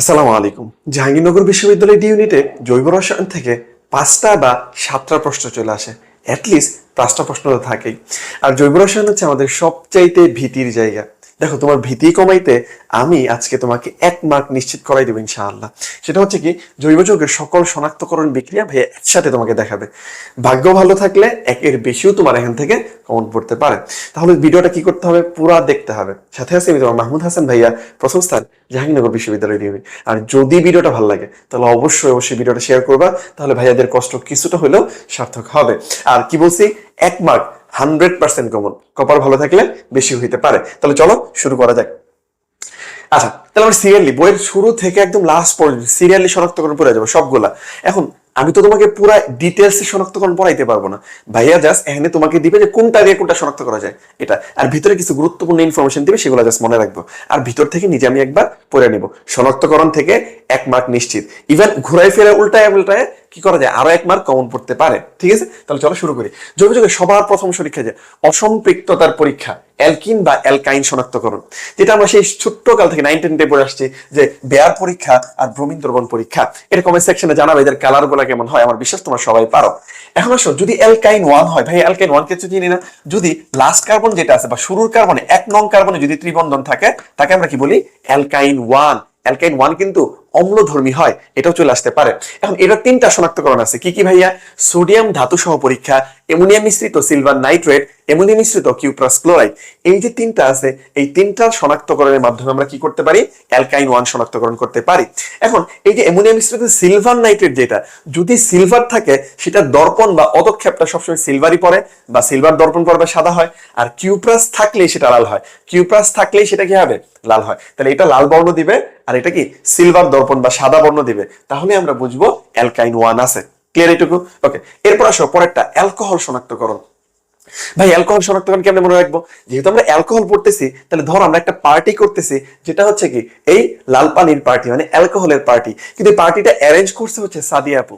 আসসালামু আলাইকুম। জাহাঙ্গীরনগর বিশ্ববিদ্যালয় ডি ইউনিটে জৈব রসায়ন থেকে পাঁচটা বা সাতটা প্রশ্ন চলে আসে। অ্যাটলিস্ট পাঁচটা প্রশ্ন তো থাকেই। আর জৈব রসায়ন হচ্ছে আমাদের সবচাইতে ভীতির জায়গা। দেখো, তোমার ভীতি কমাইতে আমি আজকে তোমাকে এক মার্ক নিশ্চিত করাই দেবো ইনশাআল্লাহ। সেটা হচ্ছে কি, জৈব যৌগের সকল শনাক্তকরণ বিক্রিয়া ভাইয়া একসাথে তোমাকে দেখাবে। ভাগ্য ভালো থাকলে একের বেশিও তোমার এখান থেকে কমন পড়তে পারে। তাহলে ভিডিওটা কি করতে হবে? পুরা দেখতে হবে। সাথে আছে আমি তোমার মাহমুদ হাসান ভাইয়া, প্রথম স্থান, জাহাঙ্গীরনগর বিশ্ববিদ্যালয় ডিউনি আর যদি ভিডিওটা ভালো লাগে, তাহলে অবশ্যই অবশ্যই ভিডিওটা শেয়ার করবা। তাহলে ভাইয়াদের কষ্ট কিছুটা হলেও সার্থক হবে। আর কি বলছি? এক মার্ক হান্ড্রেড পার্সেন্ট কমন। কপাল ভালো থাকলে বেশি হইতে পারে। তাহলে চলো শুরু করা যাক। আচ্ছা তাহলে আমরা সিরিয়ালি, বইয়ের শুরু থেকে একদম লাস্ট পর্যন্ত, সিরিয়ালি শনাক্তকরণ পড়ে যাব সবগুলা। এখন, আমি তো তোমাকে পুরো ডিটেলস শনাক্তকরণ পড়াইতে পারব না। ভাইয়া জাস্ট এখানে তোমাকে দিবে যে কোনটা দিয়ে কোনটা শনাক্ত করা যায়, এটা। আর ভিতরে কিছু গুরুত্বপূর্ণ ইনফরমেশন দিবে, সেগুলো জাস্ট মনে রাখব। আর ভিতর থেকে নিজে আমি একবার পড়ে নিব। শনাক্তকরণ থেকে এক মার্ক নিশ্চিত। ইভেন ঘুরাই ফেরা উল্টায় উল্টায় কি করা যায়? আরও এক মার্ক কমন পড়তে পারে। ঠিক আছে? তাহলে চলো শুরু করি। যোগে যোগে সবার প্রথম পরীক্ষা যে অসম্পৃক্ততার পরীক্ষা, অ্যালকিন বা অ্যালকাইন শনাক্তকরণ। যেটা আমরা সেই ছোট্ট কাল থেকে নাইন টেন পড়ে আসছি যে বেয়ার পরীক্ষা আর ব্রোমিন দ্রবণ পরীক্ষা। এটা কমেন্ট সেকশনে জানাবে এদের কালারগুলা কেমন হয়, আমার বিশ্বাস তোমরা সবাই পারো। এখন আসো, যদি অ্যালকাইন ওয়ান হয়, ভাই, অ্যালকাইন ওয়ান কিছু চিনি না। যদি লাস্ট কার্বন যেটা আছে বা শুরুর কার্বনে এক নং কার্বনে যদি ত্রিবন্ধন থাকে, তাকে আমরা কি বলি? অ্যালকাইন ওয়ান অ্যালকাইন ওয়ান কিন্তু অম্লধর্মী হয়, এটাও চলে আসতে পারে। এখন এটা তিনটা শনাক্তকরণ আছে। কি কি ভাইয়া? সোডিয়াম ধাতু সহ পরীক্ষা অ্যামোনিয়া মিশ্রিত সিলভার নাইট্রেট অ্যামোনিয়া মিশ্রিত কিউপ্রাস ক্লোরাইড। এই যে তিনটা আছে, এই তিনটা শনাক্তকরণের মাধ্যমে আমরা কি করতে পারি? অ্যালকাইন ওয়ান শনাক্তকরণ করতে পারি। এখন, এই যে অ্যামোনিয়া মিশ্রিত সিলভার নাইট্রেট যেটা, যদি সিলভার থাকে, সেটা দর্পণ বা অদক্ষেপটা সবসময় সিলভারই পড়ে বা সিলভার দর্পণ পড়বে সাদা হয়। আর কিউপ্রাস থাকলেই সেটা লাল হয়। কিউপ্রাস থাকলেই সেটা কি হবে? লাল হয়। তাহলে এটা লাল বর্ণ দিবে, আর এটা কি? সিলভার দর্পণ বা সাদা বর্ণ দিবে। তাহলে আমরা বুঝব অ্যালকাইন ওয়ান আছে। ক্লিয়ার এটুকু ওকে এরপর আসো, পরেরটা অ্যালকোহল শনাক্তকরণ। ভাই অ্যালকোহল শনাক্তকরণ কেমনে মনে রাখব? যেহেতু আমরা অ্যালকোহল পড়তেছি, তাহলে ধর আমরা একটা পার্টি করতেছি, যেটা হচ্ছে কি, এই লাল পানির পার্টি মানে অ্যালকোহলের পার্টি কিন্তু এই পার্টিটা অ্যারেঞ্জ করছে হচ্ছে সাদিয়া আপু।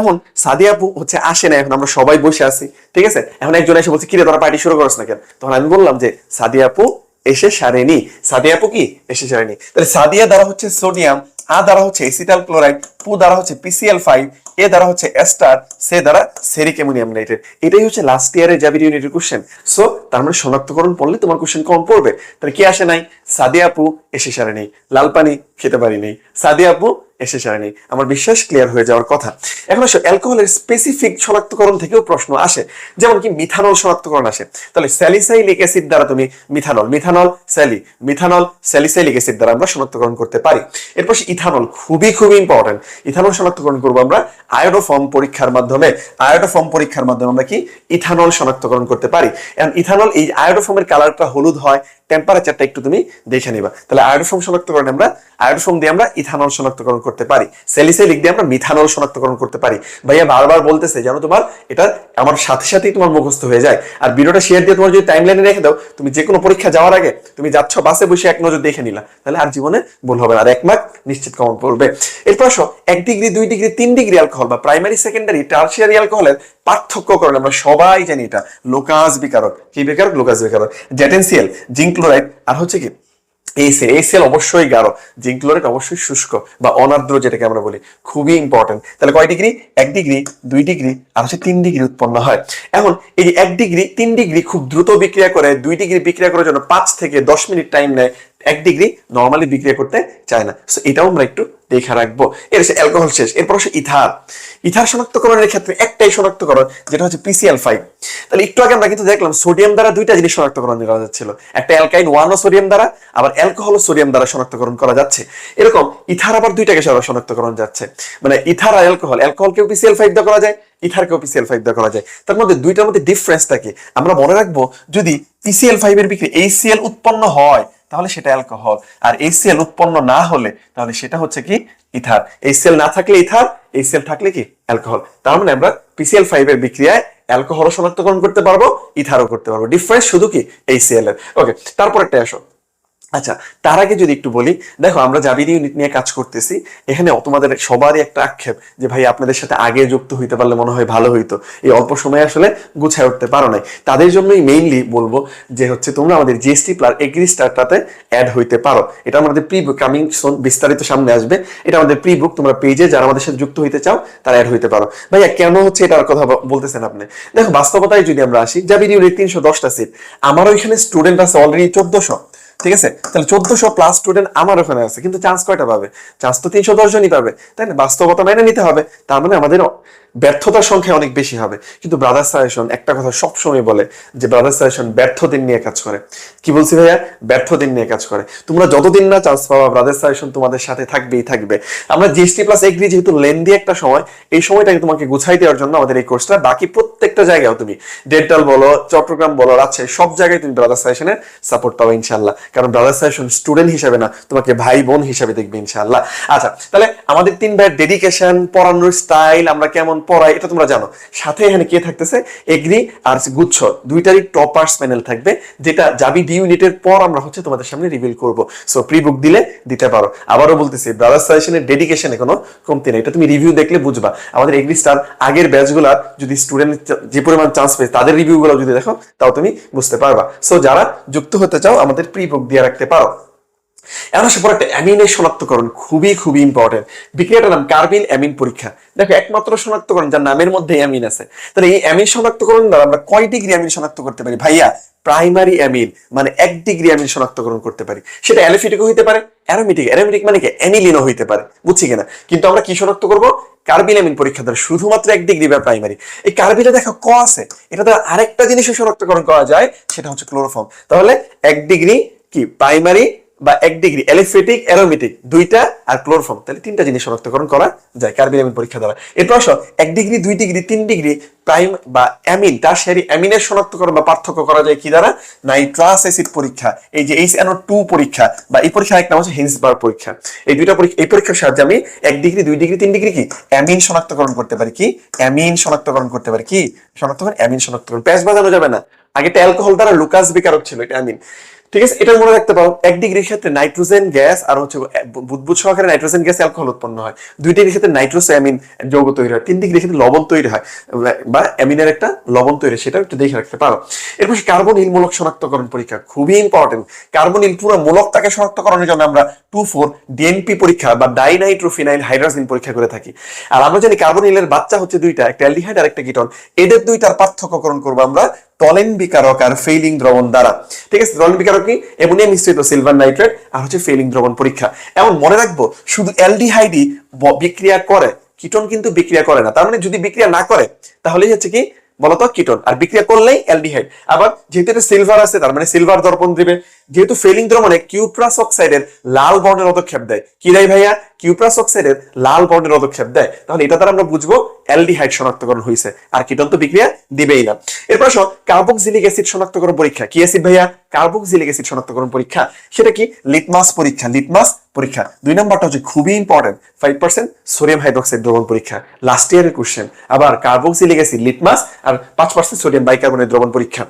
এখন সাদিয়া আপু হচ্ছে আসে না, এখন আমরা সবাই বসে আছি, ঠিক আছে? এখন একজন এসে বলছে, কিরে, তোরা পার্টি শুরু করছ না কেন? তখন আমি বললাম যে, সাদিয়া আপু এসে সারেনি। সাদিয়া আপু কি? এসে সারেনি। তাহলে সাদিয়া দ্বারা হচ্ছে সোডিয়াম, আ দ্বারা হচ্ছে এসিটাল ক্লোরাইড, পু দ্বারা হচ্ছে পিসিএল ফাইভ এ দ্বারা হচ্ছে এস্টার, সে দ্বারা সেরিক অ্যামোনিয়াম নাইট্রেট। এটাই হচ্ছে লাস্ট ইয়ারের জাবির ইউনিটের কোশ্চেন সো তার মানে শনাক্তকরণ পড়লে তোমার কোশ্চেন কম পড়বে। তাহলে কি আসে নাই? সাদিয়া পু এসে সারে নেই লাল পানি খেতে পারি নেই সাদিয়া আপু এসে সারে আমার বিশ্বাস ক্লিয়ার হয়ে যাওয়ার কথা। এখন আসো, অ্যালকোহলের স্পেসিফিক শনাক্তকরণ থেকেও প্রশ্ন আসে, যেমন কি মিথানল শনাক্তকরণ আসে। তাহলে স্যালিসাইলিক অ্যাসিড দ্বারা তুমি methanol methanol sali methanol salicylic acid দ্বারা আমরা শনাক্তকরণ করতে পারি। এরপর ইথানল খুবই খুবই ইম্পর্টেন্ট ইথানল শনাক্তকরণ করব আমরা আয়োডোফর্ম পরীক্ষার মাধ্যমে। আয়োডোফর্ম পরীক্ষার মাধ্যমে আমরা কি? ইথানল শনাক্তকরণ করতে পারি। ইথানল এই আয়োডোফর্মের কালারটা হলুদ হয় টেম্পারেচারটা একটু তুমি দেখে নিবা। তাহলে আয়োডোফর্ম শনাক্তকরণ আমরা আয়োডোফর্ম দিয়ে আমরা ইথানল শনাক্তকরণ করতে পারি। সেলিসাইলিক দিয়ে আমরা মিথানল শনাক্তকরণ করতে পারি। ভাইয়া বারবার বলতেছে যেন তোমার, এটা আমার সাথে সাথেই তোমার মুখস্থ হয়ে যায়। আর ভিডিওটা শেয়ার দিয়ে তোমার যদি টাইম লাইনে রেখে দাও, তুমি যে কোনো পরীক্ষা যাওয়ার আগে তুমি যাচ্ছ বাসে বসে এক নজর দেখে নিলা। তাহলে আর জীবনে ভুল হবে না। আর এক মার্ক নিশ্চিত কমন পড়বে। এরপর আসো, এক ডিগ্রি, দুই ডিগ্রি, তিন ডিগ্রি অ্যালকোহল বা প্রাইমারি সেকেন্ডারি টার্সিয়ারি অ্যালকোহলের পার্থক্য করেন আমরা সবাই জানি এটা। লোকাস বিকারক। কি বিকারক? লোকাস বিকারক। জ্যাটেন্সিয়াল জিঙ্ক ক্লোরাইড আর হচ্ছে কি, এই সেল অবশ্যই গাঢ় জিঙ্ক ক্লোরাইড অবশ্যই শুষ্ক বা অনাদ্র যেটাকে আমরা বলি, খুবই ইম্পর্টেন্ট তাহলে কয় ডিগ্রি এক ডিগ্রি দুই ডিগ্রি আর হচ্ছে তিন ডিগ্রি উৎপন্ন হয়। এখন এই যে এক ডিগ্রি তিন ডিগ্রি খুব দ্রুত বিক্রিয়া করে, দুই ডিগ্রি বিক্রিয়া করার জন্য পাঁচ থেকে দশ মিনিট টাইম নেয় এক ডিগ্রি নর্মালি বিক্রিয়া করতে চায় না। সো এটাও আমরা একটু দেখে রাখব। এর হচ্ছে অ্যালকোহল শেষ। এরপর হচ্ছে ইথার। ইথার শনাক্তকরণের ক্ষেত্রে একটাই শনাক্তকরণ, যেটা হচ্ছে পিসিএল ফাইভ তাহলে একটু আগে আমরা কিন্তু দেখলাম সোডিয়াম দ্বারা দুইটা জিনিস শনাক্তকরণ করা যাচ্ছিল। একটা অ্যালকাইন ওয়ান ও সোডিয়াম দ্বারা, আবার অ্যালকোহল সোডিয়াম দ্বারা শনাক্তকরণ করা যাচ্ছে। এরকম ইথার আবার দুইটাকে শনাক্তকরণ যাচ্ছে। মানে ইথার আর অ্যালকোহল অ্যালকোহলকেও পিসিএল ফাইভ দিয়ে করা যায় ইথারকেও পিসিএল ফাইভ দিয়ে করা যায়। তার মধ্যে দুইটার মধ্যে ডিফারেন্সটা কি? আমরা মনে রাখব, যদি পিসিএল ফাইভ এর বিক্রি এইচসিএল উৎপন্ন হয় তাহলে সেটা অ্যালকোহল। আর এইসিএল উৎপন্ন না হলে, তাহলে সেটা হচ্ছে কি? ইথার। এইচসিএল না থাকলে ইথার এইচসিএল থাকলে কি? অ্যালকোহল। তার মানে আমরা পিসিএল ফাইভ এর বিক্রিয়ায় অ্যালকোহল শনাক্তকরণ করতে পারব, ইথারও করতে পারব। ডিফারেন্স শুধু কি? এইসিএল এর ওকে তারপর একটা আসো। আচ্ছা তার আগে যদি একটু বলি, দেখো আমরা জাবির ইউনিট নিয়ে কাজ করতেছি, এখানে তোমাদের সবারই একটা আক্ষেপ যে ভাই আপনাদের সাথে আগে যুক্ত হইতে পারলে মনে হয় ভালো হইতো। এই অল্প সময়ে আসলে গুছায় উঠতে পারো নাই। তাদের জন্যই মেইনলি বলব যে হচ্ছে তোমরা আমাদের জিএসটি প্লাস এগ্রি স্টারটাতে অ্যাড হইতে পারো। এটা আমাদের প্রি বুক কামিং সোন বিস্তারিত সামনে আসবে। এটা আমাদের প্রি বুক তোমরা পেজে যারা আমাদের সাথে যুক্ত হইতে চাও, তারা অ্যাড হইতে পারো। ভাইয়া, কেন হচ্ছে এটার কথা বলতেছেন আপনি? দেখো, বাস্তবতায় যদি আমরা আসি জাবির ইউনিট তিনশো দশটা সিট আমার ওইখানে স্টুডেন্ট আছে অলরেডি চোদ্দশো। ঠিক আছে? তাহলে চোদ্দশো প্লাস স্টুডেন্ট আমার ওখানে আছে, কিন্তু চান্স কয়টা পাবে? চান্স তো তিনশো দশজনই পাবে, তাই না? বাস্তবতা মেনে নিতে হবে, তার মানে আমাদের ব্যর্থতার সংখ্যা অনেক বেশি হবে। কিন্তু ব্রাদার সাজেশন একটা কথা সবসময় বলে যে ব্রাদার সাজেশন ব্যর্থদিন নিয়ে কাজ করে। কি বলছি ভাইয়া? ব্যর্থদিন নিয়ে কাজ করে। তোমরা যতদিন না চান্স পাবা ব্রাদার সাজেশন তোমাদের সাথে থাকবেই থাকবে। আমরা জিএসটি প্লাস এগ্রি যেহেতু লেন্দি একটা সময়, এই সময়টাকে তোমাকে গুছাই দেওয়ার জন্য আমাদের এই কোর্সটা বাকি প্রত্যেকটা জায়গায় তুমি ডেন্টাল বলো চট্টগ্রাম বলো, রাজশাহী, সব জায়গায় তুমি ব্রাদার সাজেশনের সাপোর্ট পাবে ইনশাল্লাহ কারণ ব্রাদার সাজেশন স্টুডেন্ট হিসেবে না, তোমাকে ভাই বোন হিসেবে দেখবে ইনশাল্লাহ আচ্ছা তাহলে আমাদের তিন ভাইয়ের ডেডিকেশন পড়ানোর স্টাইল আমরা কেমন পড়াই এটা তোমরা জানো। সাথে এখানে কে থাকতেছে? এগ্রি আর গুচ্ছ। দুইটারই টপার্স প্যানেল থাকবে, যেটা যাবি ডি ইউনিটের পর আমরা হচ্ছে তোমাদের সামনে রিভিল করব। সো প্রি বুক দিলে দিতে পারো। আবারও বলতেছি ব্রাদার সাজেশনের ডেডিকেশনে কোনো কমতি নেই। এটা তুমি রিভিউ দেখলে বুঝবা। আমাদের এগ্রি স্টার আগের ব্যাচগুলার যদি স্টুডেন্ট যে পরিমাণ চান্স পেয়ে তাদের রিভিউগুলো যদি দেখো, তাও তুমি বুঝতে পারবা। সো যারা যুক্ত হতে চাও, আমাদের প্রি বুক দিয়ে রাখতে পারো। এখন আসে পর একটা অ্যামিনের শনাক্তকরণ, খুবই খুবই ইম্পর্টেন্ট বিক্রিয়াটার নাম কার্বিন অ্যামিন পরীক্ষা। দেখো, একমাত্র শনাক্তকরণ, যার নামের মধ্যে অ্যামিন আছে। তাহলে এই অ্যামিন শনাক্তকরণ দ্বারা আমরা কয় ডিগ্রি অ্যামিন শনাক্ত করতে পারি? ভাইয়া প্রাইমারি অ্যামিন মানে এক ডিগ্রি অ্যামিন শনাক্তকরণ করতে পারি। সেটা অ্যালোফিটিকও হইতে পারে অ্যারোমেটিক অ্যারোমেটিক মানে কি? অ্যানিলিনও হইতে পারে। বুঝছি কিনা? কিন্তু আমরা কি শনাক্ত করব? অ্যামিন পরীক্ষা দ্বারা শুধুমাত্র এক ডিগ্রি বা প্রাইমারি এই কার্বিলে দেখো, ক আছে? এটা দ্বারা আরেকটা জিনিসও শনাক্তকরণ করা যায়, সেটা হচ্ছে ক্লোরোফর্ম তাহলে এক ডিগ্রি কি? প্রাইমারি বা এক ডিগ্রি এলিফেটিক অ্যারোমেটিক দুইটা আর ক্লোরোফর্ম তাহলে তিনটা জিনিস শনাক্তকরণ করা যায় কার্বিলামিন পরীক্ষা দ্বারা। এরপর আসো, এক ডিগ্রি দুই ডিগ্রি তিন ডিগ্রি প্রাইম বা অ্যামিন টারশিয়ারি অ্যামিনের শনাক্তকরণ বা পার্থক্য করা যায় কি দ্বারা? নাইট্রাস অ্যাসিড পরীক্ষা, এই যে এইচ এনও টু পরীক্ষা বা এই পরীক্ষা এক নাম হচ্ছে হিন্সবার্গ পরীক্ষা। এই দুইটা পরীক্ষা, এই পরীক্ষার সাহায্যে আমি এক ডিগ্রি দুই ডিগ্রি তিন ডিগ্রি কি? অ্যামিন শনাক্তকরণ করতে পারি কি? অ্যামিন শনাক্তকরণ করতে পারি কি? শনাক্তকরণ অ্যামিন শনাক্তকরণ। প্যাচ বাজানো যাবে না। আগে এটা অ্যালকোহল দ্বারা লুকাস বিকারক ছিল, এটা অ্যামিন ঠিক আছে? এটা মনে রাখতে পারো এক ডিগ্রির ক্ষেত্রে নাইট্রোজেন গ্যাস আর হচ্ছে বুদবুদ সহকারে নাইট্রোজেন গ্যাস অ্যালকোহল উৎপন্ন হয়। দুই ডিগ্রির ক্ষেত্রে নাইট্রোসামিন যৌগ তৈরি হয় তিন ডিগ্রির ক্ষেত্রে লবণ তৈরি হয় বা অ্যামিনের একটা লবণ তৈরি হয়, সেটা একটু দেখে রাখতে পারো। এরপর কার্বন মূলক শনাক্তকরণ পরীক্ষা খুবই ইম্পর্টেন্ট কার্বন পুরো মূলকটাকে শনাক্তকরণের জন্য আমরা টু ফোর ডিএনপি পরীক্ষা বা ডাইনাইট্রোফিনাইল হাইড্রাজিন পরীক্ষা করে থাকি। আর আমরা জানি কার্বন হিলের বাচ্চা হচ্ছে দুইটা একটা অ্যালডিহাইড আর একটা কিটন এদের দুইটার পার্থক্যকরণ করব আমরা টলেন বিকারক আর ফেইলিং দ্রবণ দ্বারা। ঠিক আছে টলেন বিকারক কি? অ্যামোনিয়া মিশ্রিত সিলভার নাইট্রেট আর হচ্ছে ফেইলিং দ্রবণ পরীক্ষা। এমন মনে রাখব, শুধু অ্যালডিহাইডই বিক্রিয়া করে, কিটন কিন্তু বিক্রিয়া করে না। তার মানে যদি বিক্রিয়া না করে, তাহলেই হচ্ছে কি? বলতো কিটন। আর বিক্রিয়া করলেই অ্যালডিহাইড। আবার যেহেতু এটা সিলভার আছে, তার মানে সিলভার দর্পণ দিবে। যেহেতু ফেলিং দ্রবণে কিউপ্রাস অক্সাইডের লাল বর্ণের পদক্ষেপ দেয়। কি দেয় ভাইয়া? কিউপ্রাস অক্সাইডের লাল বর্ণের পদক্ষেপ দেয়। তাহলে এটা দ্বারা আমরা বুঝব অ্যালডিহাইড শনাক্তকরণ হয়েছে আর কিটন তো বিক্রিয়া? দিবেই না। এরপর আসো কার্বক্সিলিক অ্যাসিড শনাক্তকরণ পরীক্ষা। কি অ্যাসিড ভাইয়া? কার্বক্সিলিক অ্যাসিড শনাক্তকরণ পরীক্ষা। সেটা কি? লিটমাস পরীক্ষা। লিটমাস পরীক্ষা। দুই নম্বরটা হচ্ছে খুবই important five percent sodium hydroxide দ্রবণ পরীক্ষা। লাস্ট ইয়ারের কোশ্চেন আবার কার্বক্সিলিক অ্যাসিড, লিটমাস আর পাঁচ পার্সেন্ট সোডিয়াম বাইকার্বনেট দ্রবণ পরীক্ষা।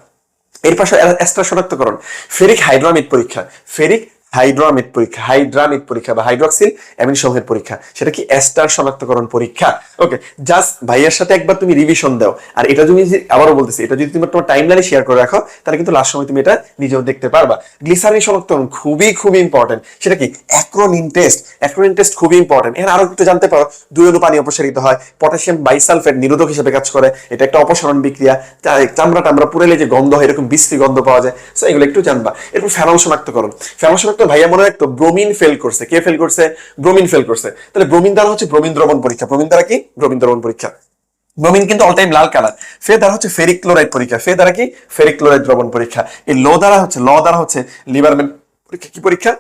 এর পাশে অ্যাস্ট্রা শনাক্তকরণ। ফেরিক হাইড্রামিড পরীক্ষা। ফেরিক হাইড্রামিড পরীক্ষা হাইড্রামিড পরীক্ষা বা হাইড্রক্সিল অ্যামিন সমূহের পরীক্ষা, সেটা কি অ্যাস্টার শনাক্তকরণ পরীক্ষা? ওকে জাস্ট ভাইয়ের সাথে একবার তুমি রিভিশন দাও। আর এটা তুমি আবারও বলতেছি, এটা যদি তুমি তোমার টাইম লাইনে শেয়ার করে রাখো, তাহলে কিন্তু লাস্ট সময় তুমি এটা নিজেও দেখতে পারবা। গ্লিসারিন শনাক্তকরণ খুবই খুবই ইম্পর্টেন্ট সেটা কি? অ্যাক্রোনিন টেস্ট অ্যাক্রোনিন টেস্ট খুবই ইম্পর্টেন্ট এখানে আরও একটু জানতে পারো, দুই অনু পানি অপসারিত হয়। পটাশিয়াম বাইসালফেট নিরোধক হিসেবে কাজ করে। এটা একটা অপসারণ বিক্রিয়া। চামড়া টামড়া পুরাইলে যে গন্ধ হয়, এরকম বিশ্রী গন্ধ পাওয়া যায়। সো এগুলো একটু জানবা। এরকম ফেনল শনাক্তকরণ। ফেনল শনাক্ত ভাইয়া মনে রাখতো, ব্রোমিন ফেল করছে। কে ফেল করছে? ব্রোমিন ফেল করছে। তাহলে ব্রোমিন দ্বারা হচ্ছে ব্রোমিন দ্রবণ পরীক্ষা। ব্রোমিন দ্বারা কি? ব্রোমিন দ্রবণ পরীক্ষা। ব্রোমিন কিন্তু অল টাইম লাল কালার ফে দ্বারা হচ্ছে ফেরিক ক্লোরাইড পরীক্ষা। ফে দ্বারা কি? ফেরিক ক্লোরাইড দ্রবণ পরীক্ষা। এই লো দ্বারা হচ্ছে, ল দ্বারা হচ্ছে লিভারম্যান পরীক্ষা কি পরীক্ষা?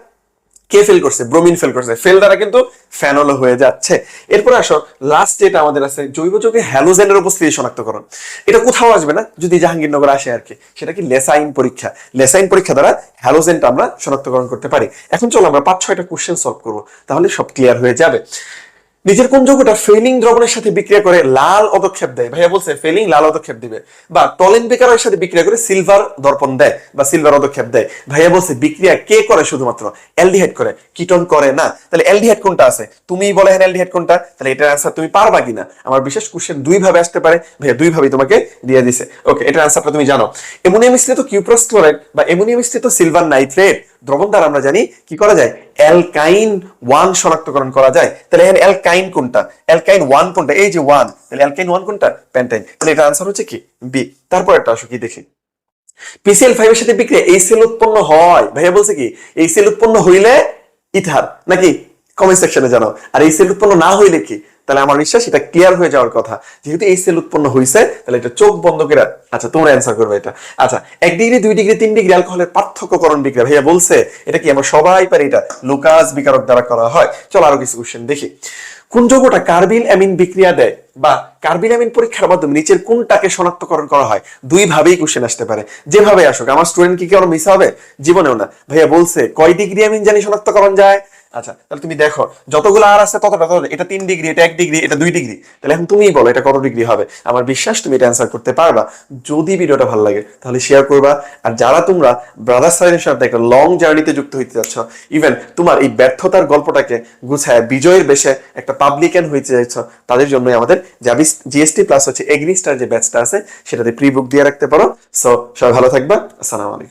কে ফেল করছে? ব্রোমিন ফেল করছে। ফেল দ্বারা কিন্তু ফ্যানল হয়ে যাচ্ছে। এরপর আসো লাস্ট যেটা আমাদের আছে, জৈব যৌগে হ্যালোজেনের উপস্থিতি শনাক্তকরণ এটা কোথাও আসবে না, যদি জাহাঙ্গীরনগর আসে আর কি। সেটা কি লেসাইন পরীক্ষা। লেসাইন পরীক্ষা দ্বারা হ্যালোজেনটা আমরা শনাক্তকরণ করতে পারি। এখন চলো আমরা পাঁচ ছয়টা কোশ্চেন সলভ করব, তাহলে সব ক্লিয়ার হয়ে যাবে। নিচের কোন যৌগটা ফেলিং দ্রবণের সাথে বিক্রিয়া করে লাল পদক্ষেপ দেয়। ভাইয়া বলছে ফেলিং লাল পদক্ষেপ দিবে। বা টলেন বেকারের সাথে বিক্রিয়া করে সিলভার দর্পণ দেয় বা সিলভার পদক্ষেপ দেয়। ভাইয়া বলছে, বিক্রিয়া কে করে শুধুমাত্র? অ্যালডিহাইড করে। কিটন করে না। তাহলে অ্যালডিহাইড কোনটা আছে? তুমি বলে হ্যাঁ অ্যালডিহাইড কোনটা? তাহলে এটার আনসার তুমি পারবা কিনা? আমার বিশেষ কোশ্চেন দুই ভাবে আসতে পারে। ভাইয়া দুই ভাবে তোমাকে দিয়ে দিছে। ওকে এটার আনসারটা তুমি জানো। অ্যামোনিয়া মিশ্রিত কিউপ্রাস ক্লোরাইড বা অ্যামোনিয়া মিশ্রিত সিলভার নাইট্রেট দ্রবণ দ্বারা আমরা জানি কি করা যায়? অ্যালকাইন ওয়ান শনাক্তকরণ করা যায়। তাহলে এখানে অ্যালকাইন কোনটা? অ্যালকাইন ওয়ান কোনটা? এই যে ওয়ান, তাহলে অ্যালকাইন ওয়ান কোনটা? প্যান্টাইন। তাহলে এটা আনসার হচ্ছে কি? বি। তারপর একটা আসো কি দেখি। পিসিএল ফাইভের সাথে বিক্রিয়া, এই সেল উৎপন্ন হয়। ভাইয়া বলছে কি, এই সেল উৎপন্ন হইলে ইথার, নাকি কমেন্ট সেকশনে জানাও। আর এই সেল উৎপন্ন না হইলে কি? তাহলে আমার বিশ্বাস, এটা ক্লিয়ার হয়ে যাওয়ার কথা। যেহেতু এই সেল উৎপন্ন হয়েছে তাহলে এটা চোখ বন্ধ করে আচ্ছা তোমরা অ্যান্সার করবে এটা। আচ্ছা এক ডিগ্রি দুই ডিগ্রি তিন ডিগ্রি অ্যালকোহলের পার্থক্যকরণ বিক্রিয়া। ভাইয়া বলছে, এটা কি আমরা সবাই পারি? এটা লুকাস বিকারক দ্বারা করা হয়। চলো আরও কিছু কোশ্চেন দেখি। কোন যৌগটা কার্বিল অ্যামিন বিক্রিয়া দেয় বা কার্বিল অ্যামিন পরীক্ষার মাধ্যমে নিচের কোনটাকে শনাক্তকরণ করা হয়? দুই ভাবেই কোশ্চেন আসতে পারে। যেভাবে আসুক, আমার স্টুডেন্ট কি কেউ মিস হবে? জীবনেও না। ভাইয়া বলছে, কয় ডিগ্রি অ্যামিন জানি শনাক্তকরণ যায়? আচ্ছা তাহলে তুমি দেখো, যতগুলো আর আছে ততটা তত এটা তিন ডিগ্রি এটা এক ডিগ্রি এটা দুই ডিগ্রি তাহলে এখন তুমিই বলো, এটা কত ডিগ্রি হবে? আমার বিশ্বাস তুমি এটা অ্যান্সার করতে পারবা। যদি ভিডিওটা ভালো লাগে, তাহলে শেয়ার করবা। আর যারা তোমরা ব্রাদার সাইনের সাথে একটা লং জার্নিতে যুক্ত হইতে যাচ্ছ ইভেন তোমার এই ব্যর্থতার গল্পটাকে গুছায় বিজয়ের বেশে একটা পাবলিকান হইতে যাচ্ছ, তাদের জন্যই আমাদের জিএসটি প্লাস হচ্ছে এগ্রিস্টার যে ব্যাচটা আছে, সেটাতে প্রি বুক দিয়ে রাখতে পারো। সো সবাই ভালো থাকবা। আসসালামু আলাইকুম।